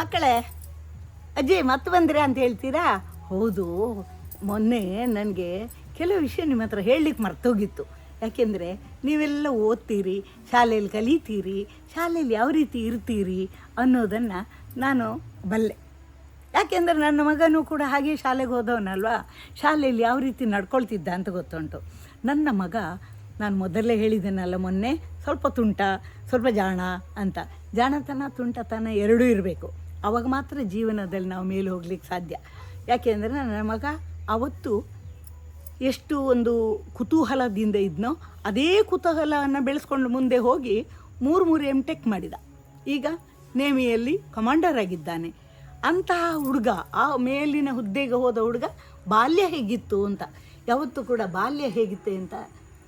ಮಕ್ಕಳೇ ಅಜ್ಜಿ ಮತ್ತೆ ಬಂದಿರಾ ಅಂತ ಹೇಳ್ತೀರಾ? ಹೌದು, ಮೊನ್ನೆ ನನಗೆ ಕೆಲವು ವಿಷಯ ನಿಮ್ಮ ಹತ್ರ ಹೇಳಲಿಕ್ಕೆ ಮರ್ತೋಗಿತ್ತು. ಯಾಕೆಂದರೆ ನೀವೆಲ್ಲ ಓದ್ತೀರಿ, ಶಾಲೆಯಲ್ಲಿ ಕಲಿತೀರಿ, ಶಾಲೆಯಲ್ಲಿ ಯಾವ ರೀತಿ ಇರ್ತೀರಿ ಅನ್ನೋದನ್ನು ನಾನು ಬಲ್ಲೆ. ಯಾಕೆಂದರೆ ನನ್ನ ಮಗನೂ ಕೂಡ ಹಾಗೆ ಶಾಲೆಗೆ ಹೋದವನಲ್ವಾ? ಶಾಲೆಯಲ್ಲಿ ಯಾವ ರೀತಿ ನಡ್ಕೊಳ್ತಿದ್ದ ಅಂತ ಗೊತ್ತುಂಟು. ನನ್ನ ಮಗ, ನಾನು ಮೊದಲೇ ಹೇಳಿದ್ದೇನಲ್ಲ ಮೊನ್ನೆ, ಸ್ವಲ್ಪ ತುಂಟ, ಸ್ವಲ್ಪ ಜಾಣ ಅಂತ. ಜಾಣತನ, ತುಂಟತನ ಎರಡೂ ಇರಬೇಕು. ಅವಾಗ ಮಾತ್ರ ಜೀವನದಲ್ಲಿ ನಾವು ಮೇಲೆ ಹೋಗ್ಲಿಕ್ಕೆ ಸಾಧ್ಯ. ಯಾಕೆಂದರೆ ನನ್ನ ಮಗ ಅವತ್ತು ಎಷ್ಟು ಒಂದು ಕುತೂಹಲದಿಂದ ಇದ್ನೋ ಅದೇ ಕುತೂಹಲವನ್ನು ಬೆಳೆಸ್ಕೊಂಡು ಮುಂದೆ ಹೋಗಿ ಮೂರು ಮೂರು ಎಂ ಟೆಕ್ ಮಾಡಿದ. ಈಗ ನೇಮಿಯಲ್ಲಿ ಕಮಾಂಡರ್ ಆಗಿದ್ದಾನೆ. ಅಂತಹ ಹುಡುಗ, ಆ ಮೇಲಿನ ಹುದ್ದೆಗೆ ಹೋದ ಹುಡುಗ ಬಾಲ್ಯ ಹೇಗಿತ್ತು ಅಂತ. ಯಾವತ್ತೂ ಕೂಡ ಬಾಲ್ಯ ಹೇಗಿತ್ತೆ ಅಂತ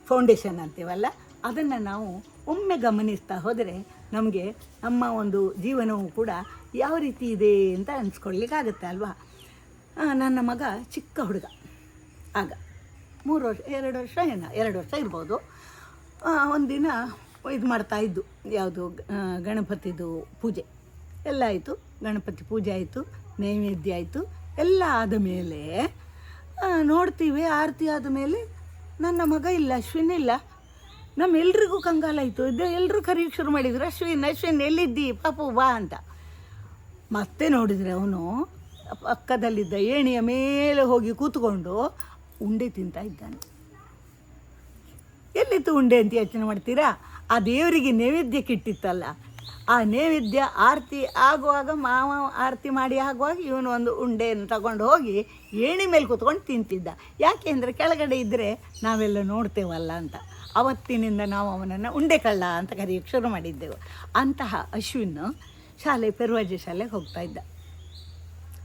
ಫೌಂಡೇಶನ್ ಅಂತೀವಲ್ಲ, ಅದನ್ನು ನಾವು ಒಮ್ಮೆ ಗಮನಿಸ್ತಾ ಹೋದರೆ ನಮಗೆ ನಮ್ಮ ಒಂದು ಜೀವನವು ಕೂಡ ಯಾವ ರೀತಿ ಇದೆ ಅಂತ ಅನ್ಸ್ಕೊಳ್ಲಿಕ್ಕಾಗತ್ತೆ ಅಲ್ವಾ? ನನ್ನ ಮಗ ಚಿಕ್ಕ ಹುಡುಗ. ಆಗ ಮೂರು ವರ್ಷ, ಎರಡು ವರ್ಷ ಏನ ಎರಡು ವರ್ಷ ಇರ್ಬೋದು. ಒಂದಿನ ಇದು ಮಾಡ್ತಾ ಇದ್ದು, ಯಾವುದು ಗಣಪತಿದು ಪೂಜೆ. ಎಲ್ಲ ಆಯಿತು, ಗಣಪತಿ ಪೂಜೆ ಆಯಿತು, ನೈವೇದ್ಯ ಆಯಿತು, ಎಲ್ಲ ಆದ ಮೇಲೆ ನೋಡ್ತೀವಿ, ಆರತಿ ಆದ ಮೇಲೆ ನನ್ನ ಮಗ ಇಲ್ಲ, ಅಶ್ವಿನ್ ಇಲ್ಲ. ನಮ್ಮೆಲ್ರಿಗೂ ಕಂಗಾಲಾಯಿತು ಇದು ಎಲ್ಲರೂ ಕರೆಯೋಕ್ಕೆ ಶುರು ಮಾಡಿದ್ರು. ಅಶ್ವಿನ್ ಅಶ್ವಿನ್, ಎಲ್ಲಿದ್ದಿ? ಪಾಪು, ಬಾ ಅಂತ. ಮತ್ತೆ ನೋಡಿದರೆ ಅವನು ಪಕ್ಕದಲ್ಲಿದ್ದ ಏಣಿಯ ಮೇಲೆ ಹೋಗಿ ಕೂತ್ಕೊಂಡು ಉಂಡೆ ತಿಂತಾ ಇದ್ದಾನೆ. ಎಲ್ಲಿತ್ತು ಉಂಡೆ ಅಂತ ಯೋಚನೆ ಮಾಡ್ತೀರಾ? ಆ ದೇವರಿಗೆ ನೈವೇದ್ಯಕ್ಕೆ ಇಟ್ಟಿತ್ತಲ್ಲ ಆ ನೈವೇದ್ಯ ಆರತಿ ಆಗುವಾಗ ಮಾವ ಆರತಿ ಮಾಡಿ ಆಗುವಾಗ ಇವನು ಒಂದು ಉಂಡೆಯನ್ನು ತಗೊಂಡು ಹೋಗಿ ಏಣಿ ಮೇಲೆ ಕೂತ್ಕೊಂಡು ತಿಂತಿದ್ದ. ಯಾಕೆ ಅಂದರೆ ಕೆಳಗಡೆ ಇದ್ದರೆ ನಾವೆಲ್ಲ ನೋಡ್ತೇವಲ್ಲ ಅಂತ. ಅವತ್ತಿನಿಂದ ನಾವು ಅವನನ್ನು ಉಂಡೆ ಕಳ್ಳ ಅಂತ ಕರೆಯೋಕ್ಕೆ ಶುರು ಮಾಡಿದ್ದೆವು. ಅಂತಹ ಅಶ್ವಿನ್ ಶಾಲೆ, ಪೆರ್ವಾಜಿ ಶಾಲೆಗೆ ಹೋಗ್ತಾ ಇದ್ದ.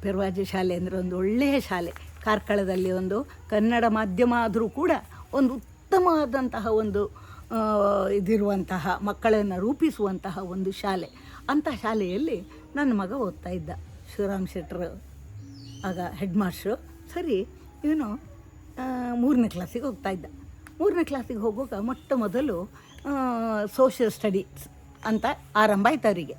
ಪೆರ್ವಾಜಿ ಶಾಲೆ ಅಂದರೆ ಒಂದು ಒಳ್ಳೆಯ ಶಾಲೆ. ಕಾರ್ಕಳದಲ್ಲಿ ಒಂದು ಕನ್ನಡ ಮಾಧ್ಯಮ ಆದರೂ ಕೂಡ ಒಂದು ಉತ್ತಮವಾದಂತಹ ಒಂದು ಇದಿರುವಂತಹ, ಮಕ್ಕಳನ್ನು ರೂಪಿಸುವಂತಹ ಒಂದು ಶಾಲೆ. ಅಂಥ ಶಾಲೆಯಲ್ಲಿ ನನ್ನ ಮಗ ಓದ್ತಾ ಇದ್ದ. ಶಿವರಾಮ್ ಶೆಟ್ಟರ್ ಆಗ ಹೆಡ್ ಮಾಸ್ಟ್ರು ಸರಿ, ಇವನು ಮೂರನೇ ಕ್ಲಾಸಿಗೆ ಹೋಗ್ತಾ ಇದ್ದ. ಮೂರನೇ ಕ್ಲಾಸಿಗೆ ಹೋಗುವಾಗ ಮೊಟ್ಟ ಮೊದಲು ಸೋಷಿಯಲ್ ಸ್ಟಡೀಸ್ ಅಂತ ಆರಂಭ ಆಯ್ತು ಅವರಿಗೆ.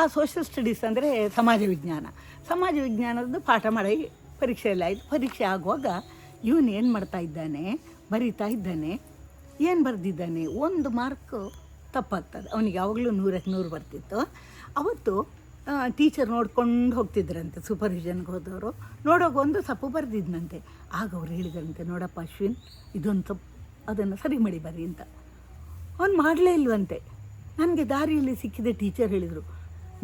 ಆ ಸೋಷಿಯಲ್ ಸ್ಟಡೀಸ್ ಅಂದರೆ ಸಮಾಜ ವಿಜ್ಞಾನ. ಸಮಾಜ ವಿಜ್ಞಾನದ್ದು ಪಾಠ ಮಾಡಿ ಪರೀಕ್ಷೆ ಎಲ್ಲ ಆಯಿತು. ಪರೀಕ್ಷೆ ಆಗುವಾಗ ಇವನು ಏನು ಮಾಡ್ತಾ ಇದ್ದಾನೆ, ಬರೀತಾ ಇದ್ದಾನೆ, ಏನು ಬರೆದಿದ್ದಾನೆ, ಒಂದು ಮಾರ್ಕ್ ತಪ್ಪಾಗ್ತದೆ. ಅವನಿಗೆ ಯಾವಾಗಲೂ ನೂರಕ್ಕೆ ನೂರು ಬರ್ತಿತ್ತು. ಅವತ್ತು ಟೀಚರ್ ನೋಡ್ಕೊಂಡು ಹೋಗ್ತಿದ್ರಂತೆ ಸೂಪರ್ವಿಷನ್ಗೆ ಹೋದವರು. ನೋಡೋಕೆ ಒಂದು ತಪ್ಪು ಬರೆದಿದ್ನಂತೆ. ಆಗ ಅವ್ರು ಹೇಳಿದ್ರಂತೆ, ನೋಡಪ್ಪ ಅಶ್ವಿನ್, ಇದೊಂದು ತಪ್ಪು. ಅದನ್ನು ಸರಿ ಮಾಡಿ ಬರ್ರಿ ಅಂತ. ಅವನು ಮಾಡಲೇ ಇಲ್ವಂತೆ. ನನಗೆ ದಾರಿಯಲ್ಲಿ ಸಿಕ್ಕಿದ ಟೀಚರ್ ಹೇಳಿದರು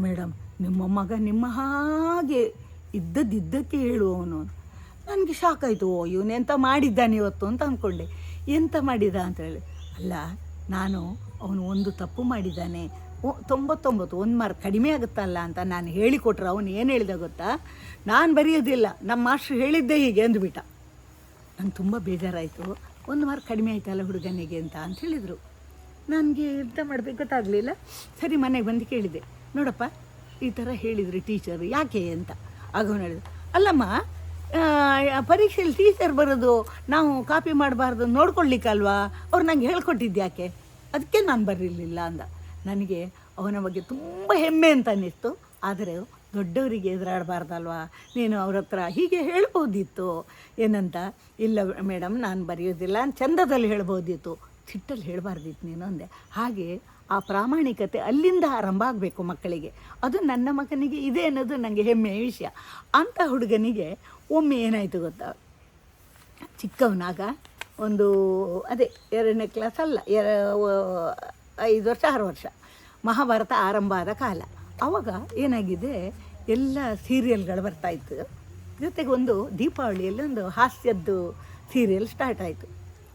ಮೇಡಮ್ ನಿಮ್ಮ ಮಗ ನಿಮ್ಮ ಹಾಗೆ ಇದ್ದದ್ದಿದ್ದಕ್ಕೆ ಹೇಳುವವನು ನನಗೆ ಶಾಕ್ ಆಯಿತು ಓ ಇವನು ಎಂತ ಮಾಡಿದ್ದಾನೆ ಇವತ್ತು? ಅಂತ ಅಂದ್ಕೊಂಡೆ ಎಂತ ಮಾಡಿದ? ಅಂತ ಹೇಳಿ, ಅಲ್ಲ, ನಾನು ಅವನು ಒಂದು ತಪ್ಪು ಮಾಡಿದ್ದಾನೆ. ತೊಂಬತ್ತೊಂಬತ್ತು, ಒಂದು ಮಾರ್ಕ್ ಕಡಿಮೆ ಆಗುತ್ತಲ್ಲ ಅಂತ ನಾನು ಹೇಳಿಕೊಟ್ರೆ. ಅವನು ಏನು ಹೇಳಿದ ಗೊತ್ತಾ? ನಾನು ಬರೆಯೋದಿಲ್ಲ ನಮ್ಮ ಮಾಸ್ಟ್ರು ಹೇಳಿದ್ದೆ ಹೀಗೆ ಅಂದುಬಿಟ್ಟ. ನಂಗೆ ತುಂಬ ಬೇಜಾರಾಯಿತು. ಒಂದು ಮಾರ್ಕ್ ಕಡಿಮೆ ಆಯ್ತಲ್ಲ ಹುಡುಗನಿಗೆ ಅಂತ ಅಂತ ಹೇಳಿದರು. ನನಗೆ ಎಂತ ಮಾಡಬೇಕು ಗೊತ್ತಾಗಲಿಲ್ಲ. ಸರಿ ಮನೆಗೆ ಬಂದು ಕೇಳಿದೆ. ನೋಡಪ್ಪ, ಈ ಥರ ಹೇಳಿದರು ಟೀಚರು ಯಾಕೆ ಅಂತ. ಆಗ ಅವನು ಹೇಳಿದ, ಅಲ್ಲಮ್ಮ ಪರೀಕ್ಷೆಯಲ್ಲಿ ಟೀಚರ್ ಬರೋದು ನಾವು ಕಾಪಿ ಮಾಡಬಾರ್ದು ನೋಡ್ಕೊಳ್ಲಿಕ್ಕಲ್ವಾ? ಅವ್ರು ನಂಗೆ ಹೇಳ್ಕೊಟ್ಟಿದ್ದು ಯಾಕೆ? ಅದಕ್ಕೆ ನಾನು ಬರಲಿಲ್ಲ ಅಂದ. ನನಗೆ ಅವನ ಬಗ್ಗೆ ತುಂಬ ಹೆಮ್ಮೆ ಅಂತ ಅನ್ನಿಸ್ತು. ಆದರೆ ದೊಡ್ಡವರಿಗೆ ಎದುರಾಡಬಾರ್ದಲ್ವಾ? ನೀನು ಅವ್ರ ಹತ್ರ ಹೀಗೆ ಹೇಳ್ಬೋದಿತ್ತು. ಏನಂತ? ಇಲ್ಲ ಮೇಡಮ್ ನಾನು ಬರೆಯೋದಿಲ್ಲ. ಚಂದದಲ್ಲಿ ಹೇಳ್ಬೋದಿತ್ತು. ಸಿಟ್ಟಲ್ಲಿ ಹೇಳಬಾರ್ದಿತ್ತು ನೀನು ಅಂದೆ. ಹಾಗೆ ಆ ಪ್ರಾಮಾಣಿಕತೆ ಅಲ್ಲಿಂದ ಆರಂಭ ಆಗಬೇಕು ಮಕ್ಕಳಿಗೆ. ಅದು ನನ್ನ ಮಗನಿಗೆ ಇದೆ ಅನ್ನೋದು ನನಗೆ ಹೆಮ್ಮೆಯ ವಿಷಯ. ಅಂಥ ಹುಡುಗನಿಗೆ ಒಮ್ಮೆ ಏನಾಯಿತು ಗೊತ್ತಾ? ಚಿಕ್ಕವನಾಗ ಒಂದು, ಅದೇ ಎರಡನೇ ಕ್ಲಾಸ್ ಅಲ್ಲ, ಎರ ಐದು ವರ್ಷ, ಆರು ವರ್ಷ. ಮಹಾಭಾರತ ಆರಂಭ ಆದ ಕಾಲ. ಆವಾಗ ಏನಾಗಿದೆ? ಎಲ್ಲ ಸೀರಿಯಲ್ಗಳು ಬರ್ತಾಯಿತ್ತು ಜೊತೆಗೆ ಒಂದು ದೀಪಾವಳಿಯಲ್ಲಿ ಒಂದು ಹಾಸ್ಯದ್ದು ಸೀರಿಯಲ್ ಸ್ಟಾರ್ಟ್ ಆಯಿತು.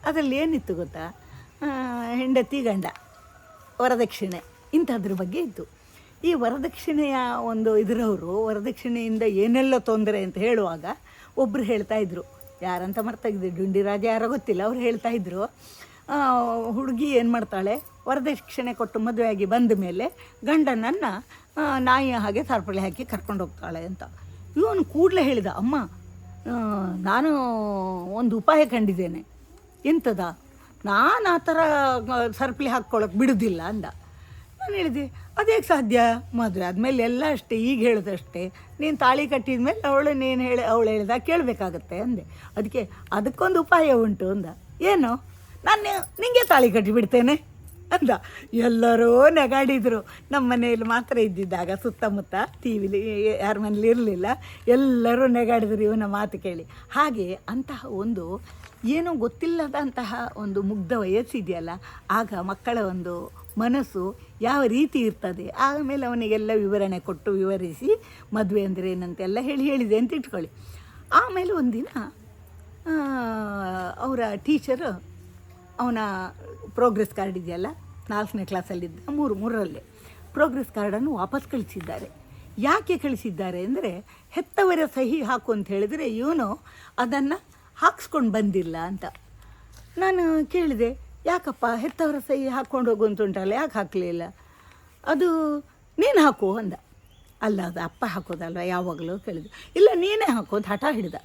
ಅದರಲ್ಲಿ ಏನಿತ್ತು ಗೊತ್ತಾ? ಹೆಂಡತಿ ಗಂಡ, ವರದಕ್ಷಿಣೆ ಇಂಥದ್ರ ಬಗ್ಗೆ ಇತ್ತು. ಈ ವರದಕ್ಷಿಣೆಯ ಒಂದು ಇದರವರು, ವರದಕ್ಷಿಣೆಯಿಂದ ಏನೆಲ್ಲ ತೊಂದರೆ ಅಂತ ಹೇಳುವಾಗ ಒಬ್ಬರು ಹೇಳ್ತಾ ಇದ್ರು. ಯಾರಂತ ಮರ್ತಾಗಿದ್ದೆ ಡುಂಡಿ ರಾಜ ಯಾರೋ ಗೊತ್ತಿಲ್ಲ. ಅವ್ರು ಹೇಳ್ತಾ ಇದ್ರು ಹುಡುಗಿ ಏನು ಮಾಡ್ತಾಳೆ? ವರದಕ್ಷಿಣೆ ಕೊಟ್ಟು ಮದುವೆಯಾಗಿ ಬಂದ ಮೇಲೆ ಗಂಡನನ್ನು ನಾಯಿಯ ಹಾಗೆ ಸರ್ಪಳಿ ಹಾಕಿ ಕರ್ಕೊಂಡು ಹೋಗ್ತಾಳೆ ಅಂತ. ಇವನು ಕೂಡಲೇ ಹೇಳಿದ, ಅಮ್ಮ ನಾನು ಒಂದು ಉಪಾಯ ಕಂಡಿದ್ದೇನೆ. ಎಂಥದ ನಾನು ಆ ಥರ ಸರ್ಪಳಿ ಹಾಕ್ಕೊಳಕ್ಕೆ ಬಿಡೋದಿಲ್ಲ ಅಂದ. ನಾನು ಹೇಳಿದೆ ಅದೇ ಸಾಧ್ಯ? ಮದುವೆ ಆದಮೇಲೆ ಎಲ್ಲ ಅಷ್ಟೇ, ಈಗ ಹೇಳಿದಷ್ಟೇ. ನೀನು ತಾಳಿ ಕಟ್ಟಿದ ಮೇಲೆ ಅವಳು ನೀನು ಹೇಳಿ, ಅವಳು ಹೇಳಿದಾಗ ಕೇಳಬೇಕಾಗತ್ತೆ ಅಂದೆ. ಅದಕ್ಕೆ ಅದಕ್ಕೊಂದು ಉಪಾಯ ಉಂಟು ಅಂದ. ಏನು? ನಾನು ನಿಂಗೆ ತಾಳಿ ಕಟ್ಟಿಬಿಡ್ತೇನೆ ಅಂದ. ಎಲ್ಲರೂ ನೆಗಾಡಿದರು. ನಮ್ಮ ಮನೆಯಲ್ಲಿ ಮಾತ್ರ ಇದ್ದಿದ್ದಾಗ ಸುತ್ತಮುತ್ತ ಟಿ ವಿಲಿ ಯಾರ ಮನೇಲಿ ಇರಲಿಲ್ಲ. ಎಲ್ಲರೂ ನೆಗಾಡಿದ್ರು ಇವನ ಮಾತು ಕೇಳಿ. ಹಾಗೆ ಅಂತಹ ಒಂದು ಏನೂ ಗೊತ್ತಿಲ್ಲದಂತಹ ಒಂದು ಮುಗ್ಧ ವಯಸ್ಸಿದೆಯಲ್ಲ, ಆಗ ಮಕ್ಕಳ ಒಂದು ಮನಸ್ಸು ಯಾವ ರೀತಿ ಇರ್ತದೆ? ಆಮೇಲೆ ಅವನಿಗೆಲ್ಲ ವಿವರಣೆ ಕೊಟ್ಟು ವಿವರಿಸಿ ಮದುವೆ ಅಂದರೆ ಏನಂತೆಲ್ಲ ಹೇಳಿ ಹೇಳಿದೆ ಅಂತ ಇಟ್ಕೊಳ್ಳಿ. ಆಮೇಲೆ ಒಂದಿನ ಅವರ ಟೀಚರು ಅವನ ಪ್ರೋಗ್ರೆಸ್ ಕಾರ್ಡ್ ಇದೆಯಲ್ಲ? ನಾಲ್ಕನೇ ಕ್ಲಾಸಲ್ಲಿದ್ದ ಮೂರು, ಮೂರರಲ್ಲಿ. ಪ್ರೋಗ್ರೆಸ್ ಕಾರ್ಡನ್ನು ವಾಪಸ್ ಕಳಿಸಿದ್ದಾರೆ. ಯಾಕೆ ಕಳಿಸಿದ್ದಾರೆ ಅಂದರೆ, ಹೆತ್ತವರ ಸಹಿ ಹಾಕು ಅಂತ ಹೇಳಿದರೆ, ಇವನು ಅದನ್ನು ಹಾಕ್ಸ್ಕೊಂಡು ಬಂದಿಲ್ಲ ಅಂತ. ನಾನು ಕೇಳಿದೆ, ಯಾಕಪ್ಪ ಹೆತ್ತವರ ಸಹಿ ಹಾಕ್ಕೊಂಡು ಹೋಗು ಅಂತ ಉಂಟಲ್ಲ, ಯಾಕೆ ಹಾಕಲಿಲ್ಲ ಅದು, ನೀನು ಹಾಕು ಅಂದ. ಅಲ್ಲ, ಅದು ಅಪ್ಪ ಹಾಕೋದಲ್ವ ಯಾವಾಗಲೂ ಕೇಳಿದೆ. ಇಲ್ಲ, ನೀನೇ ಹಾಕೋದು ಹಠ ಹಿಡ್ದ.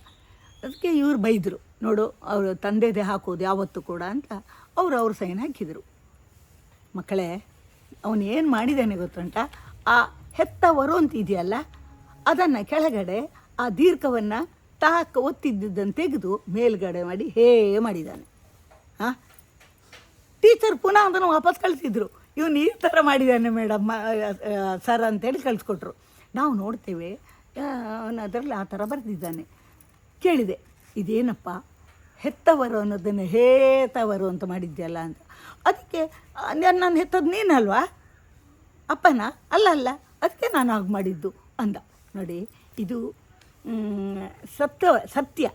ಅದಕ್ಕೆ ಇವ್ರು ಬೈದರು, ನೋಡು, ಅವರು ತಂದೆದೆ ಹಾಕೋದು ಯಾವತ್ತು ಕೂಡ ಅಂತ ಅವರು ಅವ್ರ ಸೈನ್ ಹಾಕಿದರು. ಮಕ್ಕಳೇ, ಅವನು ಏನು ಮಾಡಿದ್ದಾನೆ ಗೊತ್ತುಂಟ? ಆ ಹೆತ್ತವರು ಅಂತ ಇದೆಯಲ್ಲ, ಅದನ್ನು ಕೆಳಗಡೆ ಆ ದೀರ್ಘವನ್ನು ತಾಕ ಒತ್ತಿದ್ದುದನ್ನು ತೆಗೆದು ಮೇಲ್ಗಡೆ ಮಾಡಿ ಹೇ ಮಾಡಿದ್ದಾನೆ ಹಾಂ ಟೀಚರ್ ಪುನಃ ಅದನ್ನು ವಾಪಸ್ ಕಳಿಸಿದ್ರು. ಇವನು ಈ ಥರ ಮಾಡಿದ್ದಾನೆ ಮೇಡಮ್ ಸರ್ ಅಂತೇಳಿ ಕಳಿಸ್ಕೊಟ್ರು. ನಾವು ನೋಡ್ತೇವೆ ಅವನು ಅದರಲ್ಲಿ ಆ ಥರ ಬರೆದಿದ್ದಾನೆ. ಕೇಳಿದೆ, ಇದೇನಪ್ಪ? ಹೆತ್ತವರು ಅನ್ನೋದನ್ನು ಹೇತವರು ಅಂತ ಮಾಡಿದ್ಯಲ್ಲ ಅಂತ. ಅದಕ್ಕೆ ನಾನು ಹೆತ್ತದ್ದು ನೀನಲ್ವಾ? ಅಪ್ಪನ? ಅಲ್ಲ ಅಲ್ಲ, ಅದಕ್ಕೆ ನಾನು ಹಾಗೆ ಮಾಡಿದ್ದು, ಅಂದ. ನೋಡಿ, ಇದು ಸತ್ಯ ಸತ್ಯ.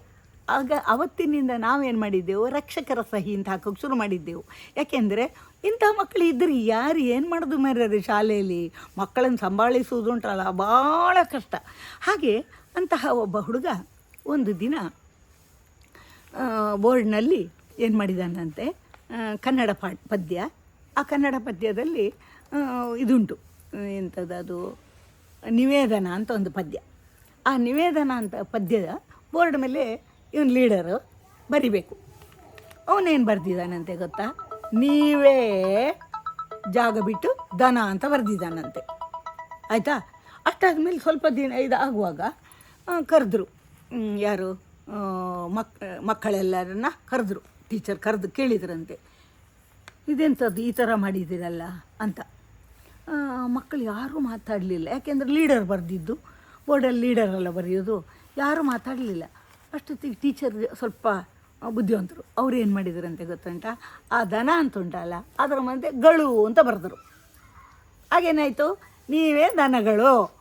ಆಗ ಅವತ್ತಿನಿಂದ ನಾವೇನು ಮಾಡಿದ್ದೆವು? ರಕ್ಷಕರ ಸಹಿ ಅಂತ ಹಾಕೋಕ್ಕೆ ಶುರು ಮಾಡಿದ್ದೆವು. ಯಾಕೆಂದರೆ, ಇಂಥ ಮಕ್ಕಳು ಇದ್ದರೆ ಯಾರು ಏನು ಮಾಡೋದು ಮರ್ಯಾದೆ ಶಾಲೆಯಲ್ಲಿ? ಮಕ್ಕಳನ್ನು ಸಂಭಾಳಿಸುವುದು ಉಂಟಲ್ಲ, ಭಾಳ ಕಷ್ಟ. ಹಾಗೆ ಅಂತಹ ಒಬ್ಬ ಹುಡುಗ ಒಂದು ದಿನ ಬೋರ್ಡ್ನಲ್ಲಿ ಏನು ಮಾಡಿದಾನಂತೆ? ಕನ್ನಡ ಪಾಠ ಪದ್ಯ. ಆ ಕನ್ನಡ ಪದ್ಯದಲ್ಲಿ ಇದುಂಟು. ಎಂಥದ್ದು ನಿವೇದನ ಅಂತ ಒಂದು ಪದ್ಯ. ಆ ನಿವೇದನ ಅಂತ ಪದ್ಯದ ಬೋರ್ಡ್ ಮೇಲೆ ಇವನು ಲೀಡರು ಬರಿಬೇಕು. ಅವನೇನು ಬರೆದಿದ್ದಾನಂತೆ ಗೊತ್ತಾ? ನೀವೇ ಜಾಗ ಬಿಟ್ಟು ದನ ಅಂತ ಬರೆದಿದ್ದಾನಂತೆ ಆಯಿತಾ? ಅಷ್ಟಾದ ಮೇಲೆ ಸ್ವಲ್ಪ ದಿನ ಇದಾಗುವಾಗ ಕರೆದ್ರು. ಯಾರು? ಮಕ್, ಮಕ್ಕಳೆಲ್ಲರನ್ನ ಕರೆದ್ರು. ಟೀಚರ್ ಕರೆದು ಕೇಳಿದ್ರಂತೆ. ಇದೆಂಥದ್ದು ಈ ಥರ ಮಾಡಿದ್ದೀರಲ್ಲ ಅಂತ. ಮಕ್ಕಳು ಯಾರೂ ಮಾತಾಡಲಿಲ್ಲ. ಯಾಕೆಂದರೆ ಲೀಡರ್ ಬರೆದಿದ್ದು. ಬೋರ್ಡಲ್ಲಿ ಲೀಡರೆಲ್ಲ ಬರೆಯೋದು. ಯಾರೂ ಮಾತಾಡಲಿಲ್ಲ. ಅಷ್ಟೊತ್ತಿಗೆ ಟೀಚರ್ ಸ್ವಲ್ಪ ಬುದ್ಧಿವಂತರು. ಅವ್ರು ಏನು ಮಾಡಿದ್ರಂತೆ ಗೊತ್ತುಂಟ? ಆ ದನ ಅಂತ ಉಂಟಲ್ಲ ಅದರ ಮಧ್ಯೆ ಗಳು ಅಂತ ಬರೆದರು. ಹಾಗೇನಾಯಿತು? ನೀವೇ ದನಗಳು.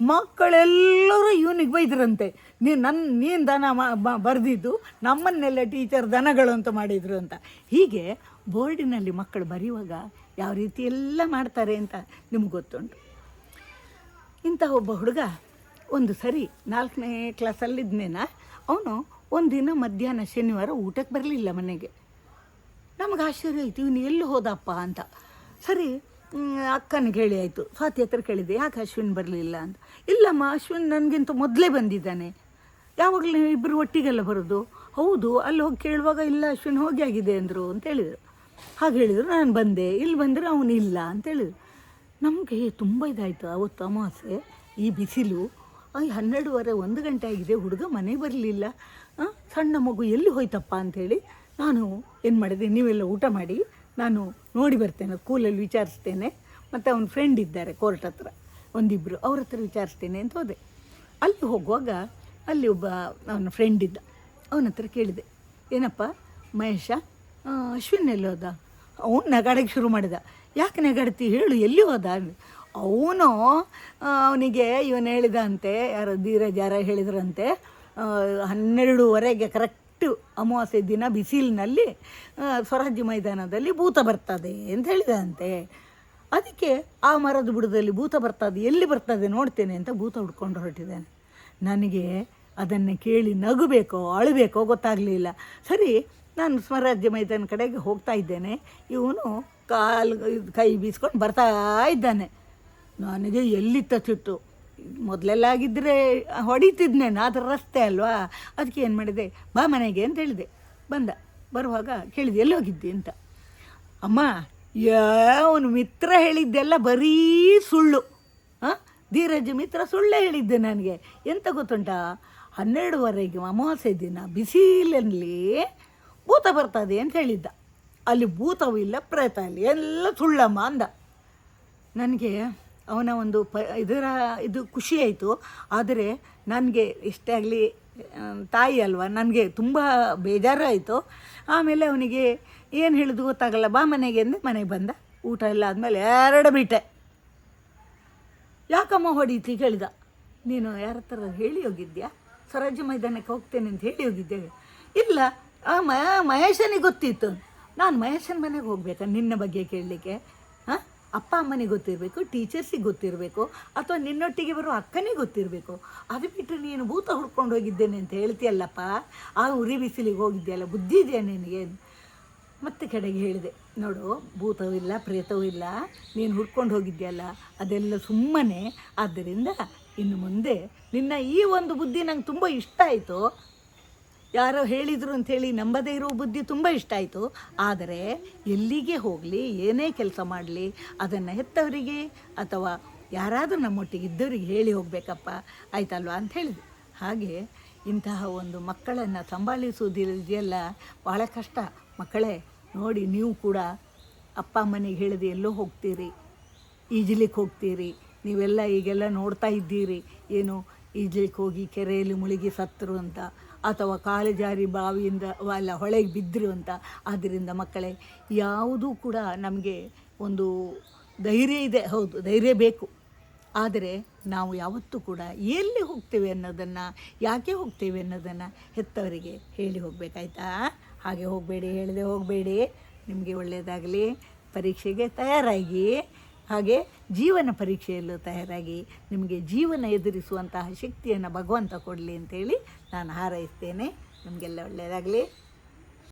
ಮಕ್ಕಳೆಲ್ಲರೂ ಇವನಿಗೆ ಬೈದ್ರಂತೆ. ನೀನು ನನ್ನ ನೀನು ದನ ಬರೆದಿದ್ದು, ನಮ್ಮನ್ನೆಲ್ಲ ಟೀಚರ್ ದನಗಳು ಅಂತ ಮಾಡಿದರು ಅಂತ. ಹೀಗೆ ಬೋರ್ಡಿನಲ್ಲಿ ಮಕ್ಕಳು ಬರೆಯುವಾಗ ಯಾವ ರೀತಿ ಎಲ್ಲ ಮಾಡ್ತಾರೆ ಅಂತ ನಿಮ್ಗೆ ಗೊತ್ತುಂಟು? ಇಂಥ ಒಬ್ಬ ಹುಡುಗ ಒಂದು ಸರಿ ನಾಲ್ಕನೇ ಕ್ಲಾಸಲ್ಲಿದ್ನೇನ, ಅವನು ಒಂದಿನ ಮಧ್ಯಾಹ್ನ ಶನಿವಾರ ಊಟಕ್ಕೆ ಬರಲಿಲ್ಲ ಮನೆಗೆ. ನಮಗೆ ಆಶ್ಚರ್ಯ ಆಯಿತು, ಇವನು ಎಲ್ಲಿ ಹೋದಪ್ಪ? ಅಂತ. ಸರಿ ಅಕ್ಕನಿಗೆ ಹೇಳಿ ಆಯಿತು. ಸ್ವಾತಿ ಹತ್ರ ಕೇಳಿದೆ, ಯಾಕೆ ಅಶ್ವಿನ್ ಬರಲಿಲ್ಲ ಅಂತ. ಇಲ್ಲಮ್ಮ, ಅಶ್ವಿನ್ ನನಗಿಂತ ಮೊದಲೇ ಬಂದಿದ್ದಾನೆ. ಯಾವಾಗಲೂ ಇಬ್ಬರು ಒಟ್ಟಿಗೆಲ್ಲ ಬರೋದು? ಹೌದು, ಅಲ್ಲಿ ಹೋಗಿ ಕೇಳುವಾಗ, ಇಲ್ಲ ಅಶ್ವಿನ್ ಹೋಗಿ ಆಗಿದೆ ಅಂದರು ಅಂತ ಹೇಳಿದರು. ಹಾಗೆ ಹೇಳಿದರು, ನಾನು ಬಂದೆ. ಇಲ್ಲಿ ಬಂದರೆ ಅವನು ಇಲ್ಲ ಅಂತ ಹೇಳಿದರು. ನಮಗೆ ತುಂಬ ಇದಾಯಿತು ಅವತ್ತು ಅಮಾವಾಸ್ಯೆ ಈ ಬಿಸಿಲು. ಹನ್ನೆರಡುವರೆ, ಒಂದು ಗಂಟೆ ಆಗಿದೆ, ಹುಡುಗ ಮನೆ ಬರಲಿಲ್ಲ. ಸಣ್ಣ ಮಗು ಎಲ್ಲಿ ಹೋಯ್ತಪ್ಪ ಅಂಥೇಳಿ ನಾನು ಏನು ಮಾಡಿದೆ, ನೀವೆಲ್ಲ ಊಟ ಮಾಡಿ. ನಾನು ನೋಡಿ ಬರ್ತೇನೆ ಸ್ಕೂಲಲ್ಲಿ ವಿಚಾರಿಸ್ತೇನೆ. ಮತ್ತು ಅವನ ಫ್ರೆಂಡ್ ಇದ್ದಾರೆ ಕೋರ್ಟ್ ಹತ್ರ ಒಂದಿಬ್ಬರು ಅವ್ರ ಹತ್ರ ವಿಚಾರಿಸ್ತೇನೆ ಅಂತ ಹೋದೆ. ಅಲ್ಲಿ ಹೋಗುವಾಗ ಅಲ್ಲಿ ಒಬ್ಬ ಅವನ ಫ್ರೆಂಡ್ ಇದ್ದ. ಅವನ ಹತ್ರ ಕೇಳಿದೆ, ಏನಪ್ಪ ಮಹೇಶ ಅಶ್ವಿನ್ ಎಲ್ಲಿ ಹೋದ? ಅವನು ನಗಾಡಕ್ಕೆ ಶುರು ಮಾಡಿದ. ಯಾಕೆ ನಗಾಡ್ತಿ ಹೇಳು, ಎಲ್ಲಿ ಹೋದ? ಅವನು ಅವನಿಗೆ ಇವನು ಹೇಳಿದಂತೆ, ಯಾರೋ ಯಾರ ಹೇಳಿದ್ರಂತೆ ಹನ್ನೆರಡೂವರೆಗೆ ಕರೆಕ್ಟು ಅಮಾವಾಸ್ಯೆ ದಿನ ಬಿಸಿಲಿನಲ್ಲಿ ಸ್ವರಾಜ್ಯ ಮೈದಾನದಲ್ಲಿ ಭೂತ ಬರ್ತದೆ ಅಂತ ಹೇಳಿದಂತೆ. ಅದಕ್ಕೆ ಆ ಮರದ ಬುಡದಲ್ಲಿ ಭೂತ ಬರ್ತದೆ, ಎಲ್ಲಿ ಬರ್ತದೆ ನೋಡ್ತೇನೆ ಅಂತ ಭೂತ ಹುಡ್ಕೊಂಡು ಹೊರಟಿದ್ದಾನೆ. ನನಗೆ ಅದನ್ನು ಕೇಳಿ ನಗಬೇಕೋ, ಅಳಬೇಕೋ ಗೊತ್ತಾಗಲಿಲ್ಲ. ಸರಿ, ನಾನು ಸ್ವರಾಜ್ಯ ಮೈದಾನ ಕಡೆಗೆ ಹೋಗ್ತಾ ಇದ್ದೇನೆ. ಇವನು ಕಾಲು, ಕೈ ಬೀಸ್ಕೊಂಡು ಬರ್ತಾ ಇದ್ದಾನೆ. ನನಗೆ ಎಲ್ಲಿ ಸಿಟ್ಟು ಮೊದಲೆಲ್ಲ ಆಗಿದ್ದರೆ ಹೊಡಿತಿದ್ನೇನು ಅದರ ರಸ್ತೆ ಅಲ್ವಾ? ಅದಕ್ಕೆ ಏನು ಮಾಡಿದೆ? ಬಾ ಮನೆಗೆ ಅಂತ ಹೇಳಿದೆ. ಬಂದ. ಬರುವಾಗ ಕೇಳಿದೆ, ಎಲ್ಲಿ ಹೋಗಿದ್ದಿ? ಅಂತ. ಅಮ್ಮ, ಯಾವನು ಮಿತ್ರ ಹೇಳಿದ್ದೆಲ್ಲ ಬರೀ ಸುಳ್ಳು. ಹಾಂ ಧೀರಜ್ ಮಿತ್ರ ಸುಳ್ಳೇ ಹೇಳಿದ್ದೆ ನನಗೆ. ಎಂತ ಗೊತ್ತುಂಟಾ? ಹನ್ನೆರಡುವರೆಗೆ ಅಮಾವಾಸ್ಯೆ ದಿನ, ಬಿಸಿಲಲ್ಲಿ ಭೂತ ಬರ್ತದೆ ಅಂತ ಹೇಳಿದ್ದ. ಅಲ್ಲಿ ಭೂತವೂ ಇಲ್ಲ ಪ್ರೇತ ಇಲ್ಲ, ಎಲ್ಲ ಸುಳ್ಳಮ್ಮ ಅಂದ. ನನಗೆ ಅವನ ಒಂದು ಪ, ಇದರ, ಇದು ಖುಷಿ ಆಯಿತು. ಆದರೆ ನನಗೆ ಇಷ್ಟೇ ಆಗಲಿ ತಾಯಿ ಅಲ್ವಾ, ನನಗೆ ತುಂಬ ಬೇಜಾರು ಆಯಿತು ಆಮೇಲೆ ಅವನಿಗೆ ಏನು ಹೇಳಿದ್ದು ಗೊತ್ತಾಗಲ್ಲ, ಬಾ ಮನೆಗೆ ಅಂದರೆ ಮನೆಗೆ ಬಂದ. ಊಟ ಎಲ್ಲ ಆದಮೇಲೆ ಎರಡು ಬಿಟ್ಟೆ ಯಾಕಮ್ಮ ಹೊಡೀತಿ ಕೇಳಿದ. ನೀನು ಯಾರ ಹತ್ರ ಹೇಳಿ ಹೋಗಿದ್ಯಾ? ಸ್ವರಾಜ್ಯ ಮೈದಾನಕ್ಕೆ ಹೋಗ್ತೇನೆ ಅಂತ ಹೇಳಿ ಹೋಗಿದ್ದೆ ಇಲ್ಲ, ಆ ಮಹೇಶನಿಗೆ ಗೊತ್ತಿತ್ತು. ನಾನು ಮಹೇಶನ ಮನೆಗೆ ಹೋಗ್ಬೇಕಾ ನಿನ್ನ ಬಗ್ಗೆ ಕೇಳಲಿಕ್ಕೆ? ಅಪ್ಪ ಅಮ್ಮನಿಗೆ ಗೊತ್ತಿರಬೇಕು, ಟೀಚರ್ಸಿಗೆ ಗೊತ್ತಿರಬೇಕು, ಅಥವಾ ನಿನ್ನೊಟ್ಟಿಗೆ ಬರೋ ಅಕ್ಕನಿಗೆ ಗೊತ್ತಿರಬೇಕು. ಅದು ಬಿಟ್ಟರೆ ನೀನು ಭೂತ ಹುಡ್ಕೊಂಡು ಹೋಗಿದ್ದೇನೆ ಅಂತ ಹೇಳ್ತೀಯಲ್ಲಪ್ಪ? ಆ ಉರಿ ಬಿಸಿಲಿಗೆ ಹೋಗಿದ್ದೆಯಲ್ಲ ಬುದ್ಧಿ ಇದೆಯಾ ನಿನಗೆ? ಮತ್ತೆ ಕಡೆಗೆ ಹೇಳಿದೆ, ನೋಡು, ಭೂತವೂ ಇಲ್ಲ, ಪ್ರೇತವೂ ಇಲ್ಲ, ನೀನು ಹುಡ್ಕೊಂಡು ಹೋಗಿದ್ಯಲ್ಲ, ಅದೆಲ್ಲ ಸುಮ್ಮನೆ. ಆದ್ದರಿಂದ ಇನ್ನು ಮುಂದೆ ನಿನ್ನ ಈ ಒಂದು ಬುದ್ಧಿ ನಂಗೆ ತುಂಬ ಇಷ್ಟ ಆಯಿತು. ಯಾರೋ ಹೇಳಿದರು ಅಂಥೇಳಿ ನಂಬದೇ ಇರೋ ಬುದ್ಧಿ ತುಂಬ ಇಷ್ಟ ಆಯಿತು. ಆದರೆ ಎಲ್ಲಿಗೆ ಹೋಗಲಿ, ಏನೇ ಕೆಲಸ ಮಾಡಲಿ, ಅದನ್ನು ಹೆತ್ತವರಿಗೆ ಅಥವಾ ಯಾರಾದರೂ ನಮ್ಮೊಟ್ಟಿಗೆ ಇದ್ದವರಿಗೆ ಹೇಳಿ ಹೋಗಬೇಕಪ್ಪ, ಆಯ್ತಲ್ವಾ ಅಂತ ಹೇಳಿದೆ ಹಾಗೆ ಇಂತಹ ಒಂದು ಮಕ್ಕಳನ್ನು ಸಂಭಾಳಿಸುವುದಿದೆಯಲ್ಲ ಭಾಳ ಕಷ್ಟ. ಮಕ್ಕಳೇ, ನೋಡಿ ನೀವು ಕೂಡ ಅಪ್ಪ ಅಮ್ಮನಿಗೆ ಹೇಳಿದೆ ಎಲ್ಲೋ ಹೋಗ್ತೀರಿ, ಈಜಲಿಕ್ಕೆ ಹೋಗ್ತೀರಿ, ನೀವೆಲ್ಲ ಈಗೆಲ್ಲ ನೋಡ್ತಾ ಇದ್ದೀರಿ, ಏನು ಈಜಲಿಕ್ಕೆ ಹೋಗಿ ಕೆರೆಯಲ್ಲಿ ಮುಳುಗಿ ಸತ್ತರು ಅಂತ. ಅಥವಾ ಕಾಲು ಜಾರಿ ಬಾವಿಯಿಂದ ಅಲ್ಲ, ಹೊಳೆಗೆ ಬಿದ್ದರು ಅಂತ. ಆದ್ದರಿಂದ ಮಕ್ಕಳೇ, ಯಾವುದೂ ಕೂಡ ನಮಗೆ ಒಂದು ಧೈರ್ಯ ಇದೆ. ಹೌದು, ಧೈರ್ಯ ಬೇಕು. ಆದರೆ ನಾವು ಯಾವತ್ತೂ ಕೂಡ ಎಲ್ಲಿ ಹೋಗ್ತೇವೆ ಅನ್ನೋದನ್ನು, ಯಾಕೆ ಹೋಗ್ತೇವೆ ಅನ್ನೋದನ್ನು ಹೆತ್ತವರಿಗೆ ಹೇಳಿ ಹೋಗಬೇಕಾಯ್ತಾ? ಹಾಗೆ ಹೋಗಬೇಡಿ, ಹೇಳದೆ ಹೋಗಬೇಡಿ. ನಿಮಗೆ ಒಳ್ಳೆಯದಾಗಲಿ ಪರೀಕ್ಷೆಗೆ ತಯಾರಾಗಿ. ಹಾಗೆ ಜೀವನ ಪರೀಕ್ಷೆಯಲ್ಲೂ ತಯಾರಾಗಿ. ನಿಮಗೆ ಜೀವನ ಎದುರಿಸುವಂತಹ ಶಕ್ತಿಯನ್ನು ಭಗವಂತ ಕೊಡಲಿ ಅಂತೇಳಿ ನಾನು ಹಾರೈಸ್ತೇನೆ ನಿಮಗೆಲ್ಲ ಒಳ್ಳೆಯದಾಗಲಿ.